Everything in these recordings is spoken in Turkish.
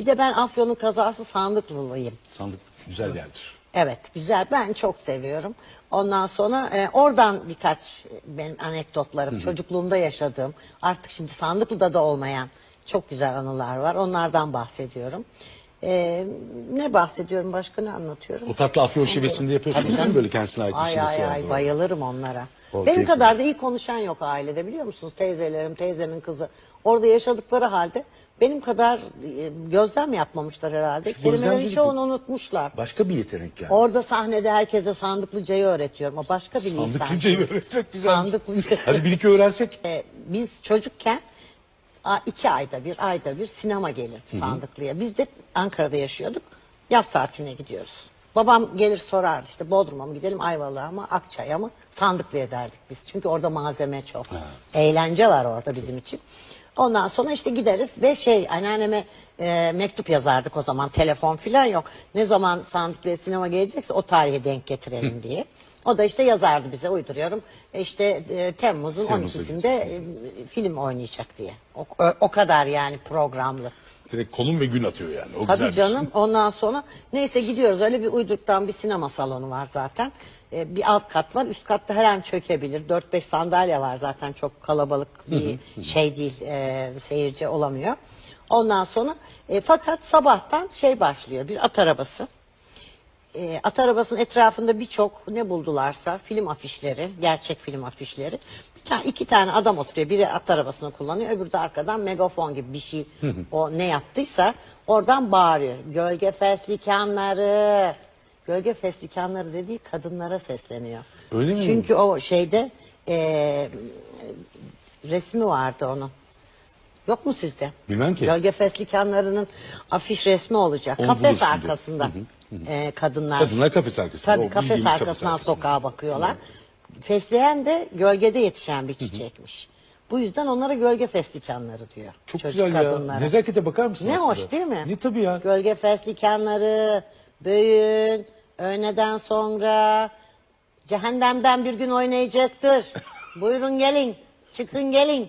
Bir de ben Afyon'un kazası Sandıklılıyım. Sandık güzel yerdir. Evet güzel ben çok seviyorum. Ondan sonra e, oradan birkaç e, benim anekdotlarım çocukluğumda yaşadığım artık şimdi Sandıklı'da da olmayan çok güzel anılar var. Onlardan bahsediyorum. E, ne bahsediyorum başka ne anlatıyorum? O tatlı afyon şivesinde yapıyorsunuz değil mi? Böyle kendisine ait bir Ay şivesi ay var. ay bayılırım onlara. Benim kadar da iyi konuşan yok ailede biliyor musunuz? Teyzelerim, teyzemin kızı. Orada yaşadıkları halde benim kadar e, gözlem yapmamışlar herhalde. Kelimelerin gözlemcilik çoğunu unutmuşlar. Başka bir yetenek yani. Orada sahnede herkese sandıklıcayı öğretiyorum. O başka bir lisan. Sandıklıcayı öğretmek güzel. Sandıklıca. Hadi bir iki öğrensek. Ee, biz çocukken a- iki ayda bir, ayda bir sinema gelir Sandıklı'ya. Biz de Ankara'da yaşıyorduk. Yaz tatiline gidiyoruz. Babam gelir sorardı işte Bodrum'a mı gidelim Ayvalık'a mı Akçay'a mı Sandıklı'ya derdik biz. Çünkü orada malzeme çok. Eğlence var orada bizim için. Ondan sonra işte gideriz ve şey anneanneme e, mektup yazardık o zaman telefon filan yok. Ne zaman Sandıklı'ya sinema gelecekse o tarihe denk getirelim diye. O da işte yazardı bize uyduruyorum. E İşte e, Temmuz'un Temmuz'da 12'sinde e, film oynayacak diye. O, o- o kadar yani programlı. Direkt konum ve gün atıyor yani. O güzel Tabii bir şey. canım. Ondan sonra neyse gidiyoruz. Öyle bir uyduruktan bir sinema salonu var zaten. E, bir alt kat var. Üst katta her an çökebilir. 4-5 sandalye var zaten. Çok kalabalık bir şey değil. e, seyirci olamıyor. Ondan sonra e, fakat sabahtan şey başlıyor. Bir at arabası. E, at arabasının etrafında birçok ne buldularsa film afişleri, gerçek film afişleri. Bir tane, iki tane adam oturuyor. Biri at arabasını kullanıyor, öbürü de arkadan megafon gibi bir şey. o ne yaptıysa oradan bağırıyor. Gölge feslikanları. Gölge feslikanları dediği kadınlara sesleniyor. Öyle mi? Çünkü o şeyde e, resmi vardı onun. Yok mu sizde? Bilmem ki. Gölge feslikanlarının afiş resmi olacak. Onu Kafes bulursun diyor. arkasında e, kadınlar. Kadınlar kafes arkasında. Tabii O kafes bildiğimiz kafes arkasından arkasında. sokağa bakıyorlar. Fesleğen de gölgede yetişen bir çiçekmiş. Bu yüzden onlara gölge feslikanları diyor. Çok çocuk güzel ya. kadınlara. Nezakete bakar mısın Ne aslında? hoş değil mi? Ne tabii ya. Gölge feslikanları, büyün, öğleden sonra cehennemden bir gün oynayacaktır. Buyurun gelin, çıkın gelin.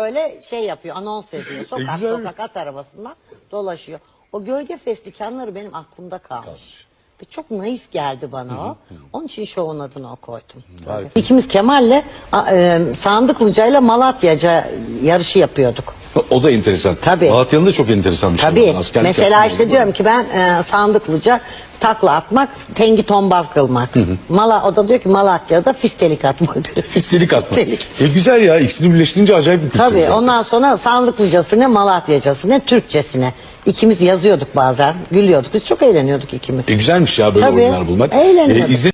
Öyle şey yapıyor, anons ediyor. Sokak güzel. sokak at arabasından dolaşıyor. O gölge feslikanları benim aklımda kalmış. Ve çok naif geldi bana o. Onun için şovun adını o koydum. Harika. İkimiz Kemal'le a- e, Sandıklıca'yla Malatyaca yarışı yapıyorduk. O da enteresan. Tabii. Malatya'nın da çok enteresan bir şey Tabii. var. Askerlik Mesela işte diyorum ki ben e, sandıklıca takla atmak, tengi tombaz kılmak. Mala, o da diyor ki Malatya'da fistelik atmak. Fistelik atma. Fistelik. E güzel ya. İkisini birleştirince acayip bir kültür Tabii zaten. ondan sonra sandıklıcası ne Malatyacası ne Türkçesine. İkimiz yazıyorduk bazen, gülüyorduk. Biz çok eğleniyorduk ikimiz. E güzelmiş ya böyle Tabii. oyunlar bulmak. Eğleniyorduk. izle-